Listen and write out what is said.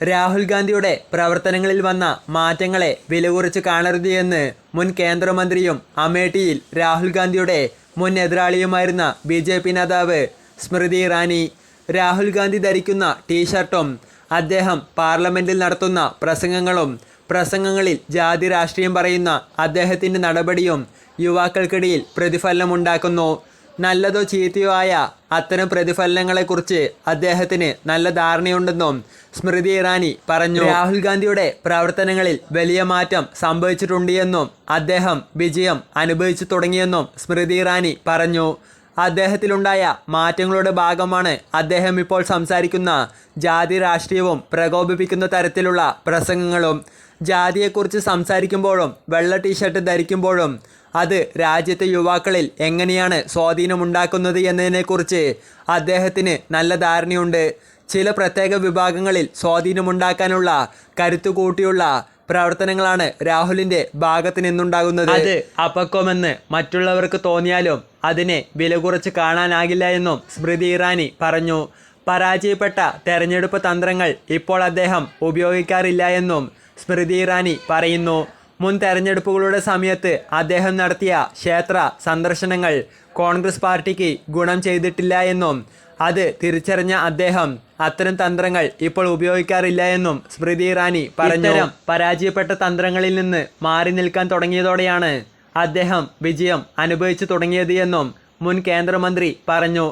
രാഹുൽ ഗാന്ധിയുടെ പ്രവർത്തനങ്ങളിൽ വന്ന മാറ്റങ്ങളെ വിലകുറിച്ച് കാണരുത് എന്ന് മുൻ കേന്ദ്രമന്ത്രിയും അമേഠിയിൽ രാഹുൽ ഗാന്ധിയുടെ മുൻ എതിരാളിയുമായിരുന്ന ബി ജെ പി നേതാവ് സ്മൃതി ഇറാനി രാഹുൽ ഗാന്ധി ധരിക്കുന്ന ടീഷർട്ടും അദ്ദേഹം പാർലമെന്റിൽ നടത്തുന്ന പ്രസംഗങ്ങളും പ്രസംഗങ്ങളിൽ ജാതി രാഷ്ട്രീയം പറയുന്ന അദ്ദേഹത്തിന്റെ നടപടിയും യുവാക്കൾക്കിടയിൽ പ്രതിഫലനമുണ്ടാക്കുന്നു. നല്ലതോ ചീത്തയോ ആയ അത്തരം പ്രതിഫലനങ്ങളെക്കുറിച്ച് അദ്ദേഹത്തിന് നല്ല ധാരണയുണ്ടെന്നും സ്മൃതി ഇറാനി പറഞ്ഞു. രാഹുൽ ഗാന്ധിയുടെ പ്രവർത്തനങ്ങളിൽ വലിയ മാറ്റം സംഭവിച്ചിട്ടുണ്ട് എന്നും അദ്ദേഹം വിജയം അനുഭവിച്ചു തുടങ്ങിയെന്നും സ്മൃതി ഇറാനി പറഞ്ഞു. അദ്ദേഹത്തിലുണ്ടായ മാറ്റങ്ങളുടെ ഭാഗമാണ് അദ്ദേഹം ഇപ്പോൾ സംസാരിക്കുന്ന ജാതി രാഷ്ട്രീയവും പ്രകോപിപ്പിക്കുന്ന തരത്തിലുള്ള പ്രസംഗങ്ങളും. ജാതിയെക്കുറിച്ച് സംസാരിക്കുമ്പോഴും വെള്ള ടീഷർട്ട് ധരിക്കുമ്പോഴും അത് രാജ്യത്തെ യുവാക്കളിൽ എങ്ങനെയാണ് സ്വാധീനമുണ്ടാക്കുന്നത് എന്നതിനെക്കുറിച്ച് അദ്ദേഹത്തിന് നല്ല ധാരണയുണ്ട്. ചില പ്രത്യേക വിഭാഗങ്ങളിൽ സ്വാധീനമുണ്ടാക്കാനുള്ള കരുത്തു കൂട്ടിയുള്ള പ്രവർത്തനങ്ങളാണ് രാഹുലിന്റെ ഭാഗത്ത് നിന്നുണ്ടാകുന്നത്. അത് അപക്വമെന്ന് മറ്റുള്ളവർക്ക് തോന്നിയാലും അതിനെ വില കുറച്ച് കാണാനാകില്ല എന്നും സ്മൃതി ഇറാനി പറഞ്ഞു. പരാജയപ്പെട്ട തെരഞ്ഞെടുപ്പ് തന്ത്രങ്ങൾ ഇപ്പോൾ അദ്ദേഹം ഉപയോഗിക്കാറില്ല എന്നും സ്മൃതി ഇറാനി പറയുന്നു മുൻ തെരഞ്ഞെടുപ്പുകളുടെ സമയത്ത് അദ്ദേഹം നടത്തിയ ക്ഷേത്ര സന്ദർശനങ്ങൾ കോൺഗ്രസ് പാർട്ടിക്ക് ഗുണം ചെയ്തിട്ടില്ല എന്നും അത് തിരിച്ചറിഞ്ഞ അദ്ദേഹം അത്തരം തന്ത്രങ്ങൾ ഇപ്പോൾ ഉപയോഗിക്കാറില്ല എന്നും സ്മൃതി ഇറാനി പറഞ്ഞു. പരാജയപ്പെട്ട തന്ത്രങ്ങളിൽ നിന്ന് മാറി നിൽക്കാൻ തുടങ്ങിയതോടെയാണ് അദ്ദേഹം വിജയം അനുഭവിച്ചു തുടങ്ങിയത് എന്നും മുൻ കേന്ദ്രമന്ത്രി പറഞ്ഞു.